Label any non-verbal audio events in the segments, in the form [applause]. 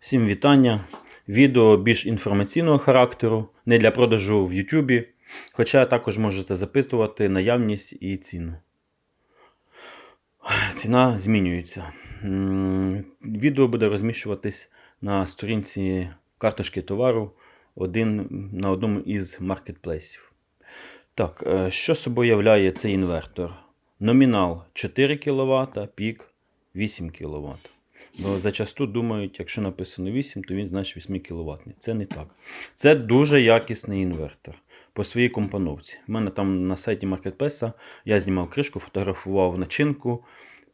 Всім вітання. Відео більш інформаційного характеру, не для продажу в YouTube, хоча також можете запитувати наявність і ціну. Ціна змінюється. Відео буде розміщуватись на сторінці карточки товару один, на одному із маркетплейсів. Так, е, що собою являє цей інвертор? Номінал 4 кВт, пік 8 кВт. Бо зачасту думають, якщо написано 8, то він значить 8 кВт. Це не так. Це дуже якісний інвертор по своїй компоновці. У мене там на сайті Marketplace я знімав кришку, фотографував начинку.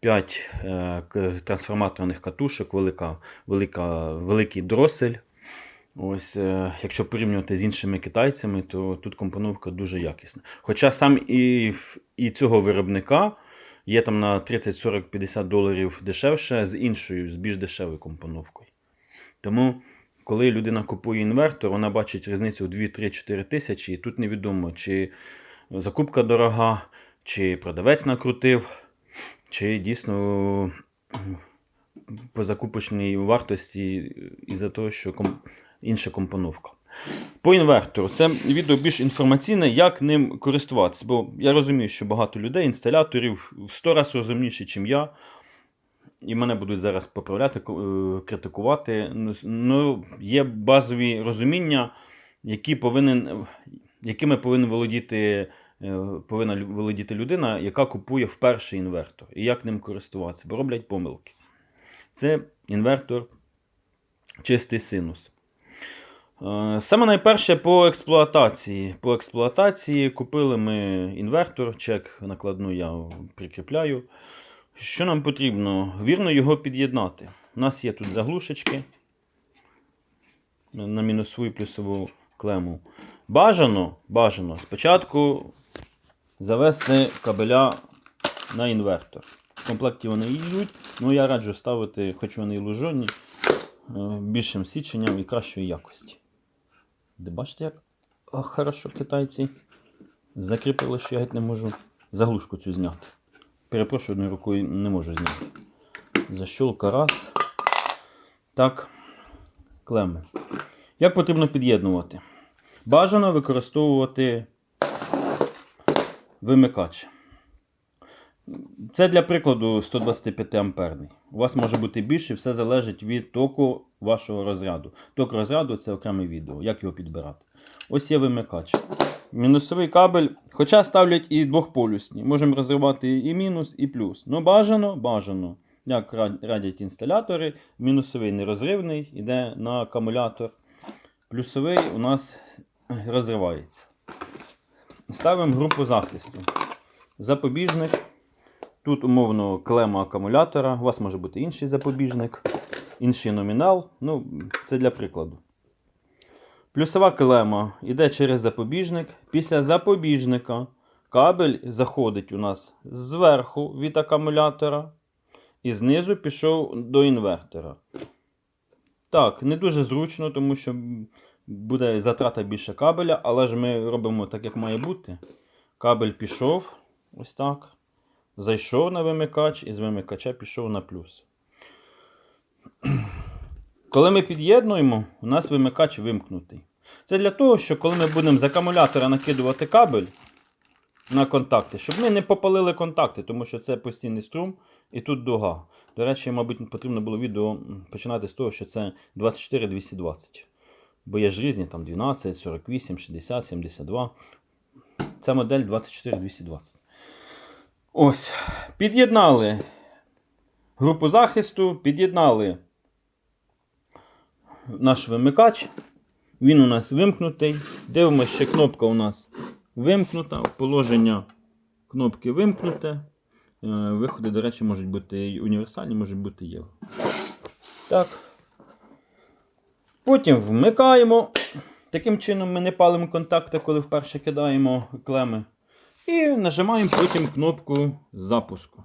5 е, трансформаторних катушок, велика, велика, великий дросель. Ось, е, якщо порівнювати з іншими китайцями, то тут компоновка дуже якісна. Хоча сам і, і цього виробника є там на 30, 40, 50 доларів дешевше з іншою, з більш дешевою компоновкою. Тому, коли людина купує інвертор, вона бачить різницю в 2-3-4 тисячі, і тут невідомо, чи закупка дорога, чи продавець накрутив, чи дійсно по закупочній вартості із-за того, що. Інша компоновка. По інвертору, це відео більш інформаційне, як ним користуватися. Бо я розумію, що багато людей, інсталяторів в 100 разів розумніші, ніж я. І мене будуть зараз поправляти, е, критикувати. Ну, Ну, є базові розуміння, які повинен, якими повинен володіти, е, повинна володіти людина, яка купує вперше інвертор. І як ним користуватися, бо роблять помилки. Це інвертор чистий синус. Е, Саме найперше по експлуатації. По експлуатації купили ми інвертор, чек накладну я прикріпляю. Що нам потрібно? Вірно його під'єднати. У нас є тут заглушечки на мінусову і плюсову клему. Бажано, бажано спочатку завести кабеля на інвертор. В комплекті вони йдуть, ну я раджу ставити, хоч вони і лужоні, е, більшим січенням і кращої якості. Де бачите, як хорошо китайці закріпили, що я геть не можу заглушку цю зняти. Перепрошую, одною рукою не можу зняти. Защолка раз. Так, клеми. Як потрібно під'єднувати? Бажано використовувати вимикач. Це для прикладу 125 амперний. У вас може бути більше, все залежить від току вашого розряду. Ток розряду це окреме відео, як його підбирати. Ось є вимикач. Мінусовий кабель, хоча ставлять і двохполюсні. Можемо розривати і мінус, і плюс. Ну бажано, бажано. Як радять інсталятори, мінусовий нерозривний, йде на акумулятор. Плюсовий у нас розривається. Ставимо групу захисту. Запобіжник. Тут умовно клема акумулятора. У вас може бути інший запобіжник, інший номінал. Ну, це для прикладу. Плюсова клема йде через запобіжник. Після запобіжника кабель заходить у нас зверху від акумулятора і знизу пішов до інвертора. Так, не дуже зручно, тому що буде затрата більше кабеля, але ж ми робимо так, як має бути. Кабель пішов ось так. Зайшов на вимикач і з вимикача пішов на плюс. [clears throat] Коли ми під'єднуємо, у нас вимикач вимкнутий. Це для того, що коли ми будемо з акумулятора накидувати кабель на контакти, щоб ми не попалили контакти, тому що це постійний струм і тут дуга. До речі, мабуть, потрібно було відео починати з того, що це 24-220. Бо є ж різні, там 12, 48, 60, 72. Це модель 24-220. Ось. Під'єднали групу захисту, під'єднали наш вимикач. Він у нас вимкнутий. Дивимося, ще кнопка у нас вимкнута. Положення кнопки вимкнуте. Е, Виходи, до речі, можуть бути і універсальні, можуть бути євро. Так. Потім вмикаємо. Таким чином ми не палимо контакти, коли вперше кидаємо клеми. І нажимаємо потім кнопку запуску.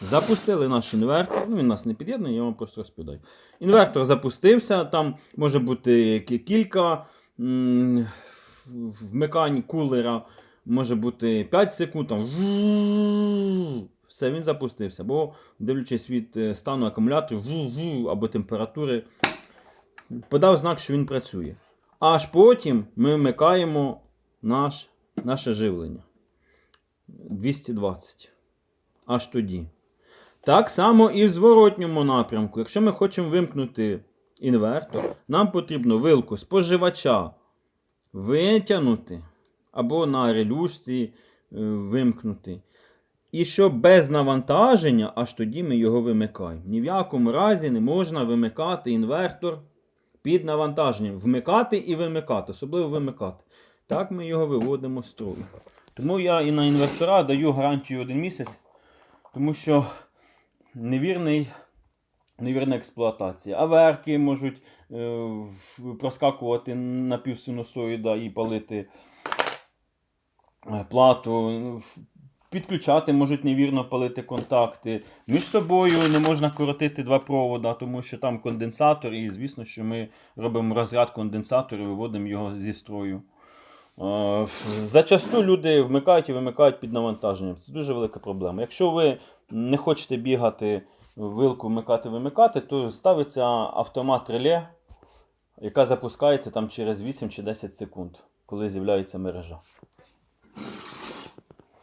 Запустили наш інвертор. Ну, він нас не під'єднаний, я вам просто розповідаю. Інвертор запустився, там може бути кілька вмикань кулера, може бути 5 секунд. Там, все, він запустився. Бо, дивлячись від е, стану акумулятора або температури, подав знак, що він працює. Аж потім ми вмикаємо наш, наше живлення. 220. Аж тоді. Так само і в зворотньому напрямку. Якщо ми хочемо вимкнути інвертор, нам потрібно вилку споживача витягнути або на релюшці е, вимкнути. І що без навантаження, аж тоді ми його вимикаємо. Ні в якому разі не можна вимикати інвертор під навантаженням. Вмикати і вимикати, особливо вимикати. Так ми його виводимо з строю. Тому я і на інвертора даю гарантію один місяць, тому що невірний, невірна експлуатація. Аверки можуть е, проскакувати на півсинусоїда і палити е, плату. Підключати можуть невірно палити контакти. Між собою не можна коротити два провода, тому що там конденсатор, і звісно, що ми робимо розряд конденсатору і виводимо його зі строю. Е, Зачасту люди вмикають і вимикають під навантаженням. Це дуже велика проблема. Якщо ви не хочете бігати вилку вмикати вимикати, то ставиться автомат реле, яка запускається там через 8 чи 10 секунд, коли з'являється мережа.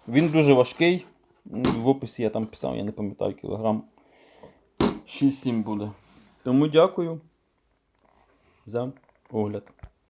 Він дуже важкий. В описі я там писав, я не пам'ятаю кілограм 6-7 буде. Тому дякую за огляд.